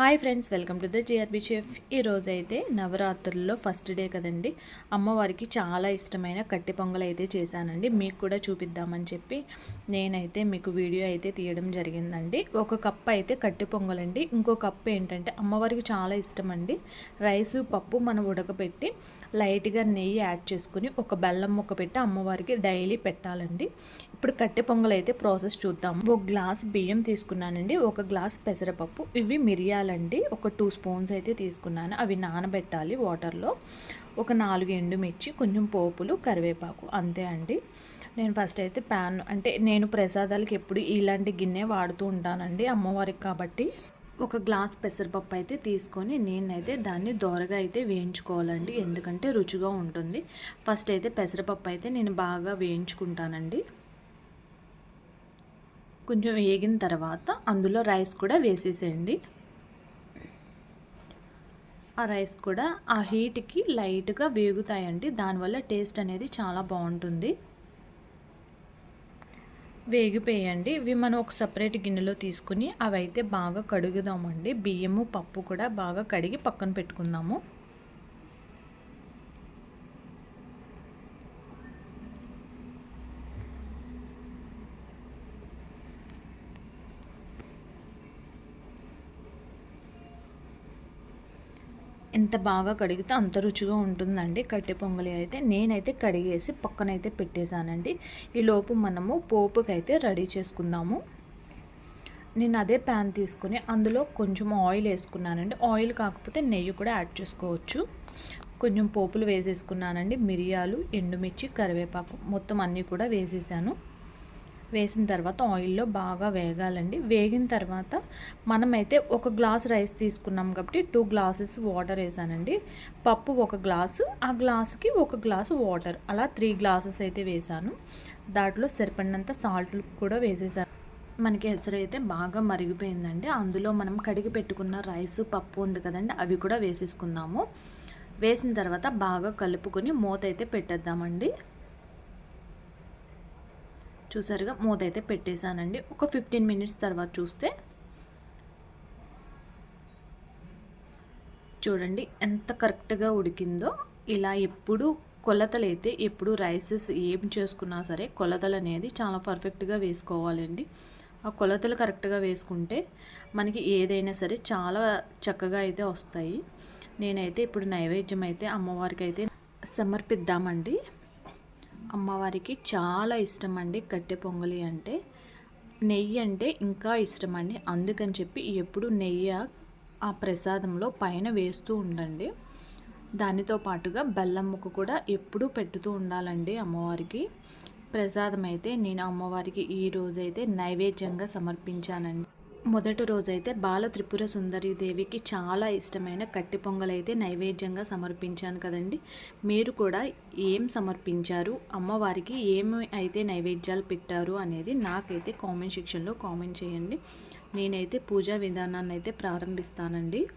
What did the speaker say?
Hi friends welcome to the GRB chef ఈరోజు అయితే నవరాత్రుల్లో ఫస్ట్ డే కదండి. అమ్మవారికి చాలా ఇష్టమైన కట్టి పొంగల్ అయితే చేశానండి. మీకు కూడా చూపిద్దామని చెప్పి నేనైతే మీకు వీడియో అయితే తీయడం జరిగిందండి. ఒక కప్ అయితే కట్టి పొంగల్ అండి. ఇంకో కప్ ఏంటంటే అమ్మవారికి చాలా ఇష్టం అండి. రైస్ పప్పు మనం ఉడకబెట్టి లైట్గా నెయ్యి యాడ్ చేసుకుని ఒక బెల్లం ముక్క పెట్టి అమ్మవారికి డైలీ పెట్టాలండి. ఇప్పుడు కట్టె పొంగల్ అయితే ప్రాసెస్ చూద్దాం. ఒక గ్లాస్ బియ్యం తీసుకున్నానండి. ఒక గ్లాస్ పెసరపప్పు. ఇవి మిరియాలండి. ఒక టూ స్పూన్స్ అయితే తీసుకున్నాను. అవి నానబెట్టాలి వాటర్లో. ఒక నాలుగు ఎండుమిర్చి కొంచెం పోపులు కరివేపాకు. అంతే అండి. నేను ఫస్ట్ అయితే ప్యాన్ అంటే నేను ప్రసాదాలకి ఎప్పుడు ఇలాంటి గిన్నె వాడుతూ ఉంటానండి అమ్మవారికి కాబట్టి. ఒక గ్లాస్ పెసరపప్పు అయితే తీసుకొని నేనైతే దాన్ని దోరగా అయితే వేయించుకోవాలండి. ఎందుకంటే రుచిగా ఉంటుంది. ఫస్ట్ అయితే పెసరపప్పు అయితే నేను బాగా వేయించుకుంటానండి. కొంచెం వేగిన తర్వాత అందులో రైస్ కూడా వేసేసేయండి. ఆ రైస్ కూడా ఆ హీట్కి లైట్గా వేగుతాయండి. దానివల్ల టేస్ట్ అనేది చాలా బాగుంటుంది. వేగిపోయండి. ఇవి మనం ఒక సపరేట్ గిన్నెలో తీసుకుని అవి అయితే బాగా కడుగుదామండి. బియ్యము పప్పు కూడా బాగా కడిగి పక్కన పెట్టుకుందాము. ఎంత బాగా కడిగితే అంత రుచిగా ఉంటుందండి. కట్టె పొంగలి అయితే నేనైతే కడిగేసి పక్కనైతే పెట్టేశానండి. ఈ లోపు మనము పోపుకైతే రెడీ చేసుకుందాము. నేను అదే ప్యాన్ తీసుకుని అందులో కొంచెం ఆయిల్ వేసుకున్నానండి. ఆయిల్ కాకపోతే నెయ్యి కూడా యాడ్ చేసుకోవచ్చు. కొంచెం పోపులు వేసేసుకున్నానండి. మిరియాలు ఎండుమిర్చి కరివేపాకు మొత్తం అన్నీ కూడా వేసేసాను. వేసిన తర్వాత ఆయిల్లో బాగా వేగాలండి. వేగిన తర్వాత మనమైతే ఒక గ్లాస్ రైస్ తీసుకున్నాం కాబట్టి టూ గ్లాసెస్ వాటర్ వేసానండి. పప్పు ఒక గ్లాసు ఆ గ్లాసుకి ఒక గ్లాసు వాటర్. అలా త్రీ గ్లాసెస్ అయితే వేసాను. దాంట్లో సరిపడినంత సాల్ట్ కూడా వేసేసాను. మనకి ఎసరు అయితే బాగా మరిగిపోయిందండి. అందులో మనం కడిగి పెట్టుకున్న రైస్ పప్పు ఉంది కదండి అవి కూడా వేసేసుకుందాము. వేసిన తర్వాత బాగా కలుపుకొని మూత అయితే పెట్టేద్దామండి. చూసారుగా మూత అయితే పెట్టేశానండి. ఒక ఫిఫ్టీన్ మినిట్స్ తర్వాత చూస్తే చూడండి ఎంత కరెక్ట్గా ఉడికిందో. ఇలా ఎప్పుడు కొలతలు అయితే ఎప్పుడు రైసెస్ ఏం చేసుకున్నా సరే కొలతలు అనేది చాలా పర్ఫెక్ట్గా వేసుకోవాలండి. ఆ కొలతలు కరెక్ట్గా వేసుకుంటే మనకి ఏదైనా సరే చాలా చక్కగా అయితే వస్తాయి. నేనైతే ఇప్పుడు నైవేద్యం అయితే అమ్మవారికి అయితే సమర్పిద్దామండి. అమ్మవారికి చాలా ఇష్టం అండి కట్టె పొంగలి అంటే. నెయ్యి అంటే ఇంకా ఇష్టం అండి అందుకని చెప్పి ఎప్పుడు నెయ్యి ఆ ప్రసాదంలో పైన వేస్తూ ఉండండి. దానితో పాటుగా బెల్లం ముక్క కూడా ఎప్పుడూ పెట్టుతూ ఉండాలండి అమ్మవారికి. ప్రసాదం అయితే నేను అమ్మవారికి ఈ రోజైతే నైవేద్యంగా సమర్పించానండి. మొదటి రోజైతే బాల త్రిపుర సుందరి దేవికి చాలా ఇష్టమైన కట్టి పొంగలైతే నైవేద్యంగా సమర్పించాను కదండి. మీరు కూడా ఏం సమర్పించారు? అమ్మవారికి ఏమి అయితే నైవేద్యాలు పెట్టారు అనేది నాకైతే కామెంట్ సెక్షన్లో కామెంట్ చేయండి. నేనైతే పూజా విధానాన్ని అయితే ప్రారంభిస్తానండి.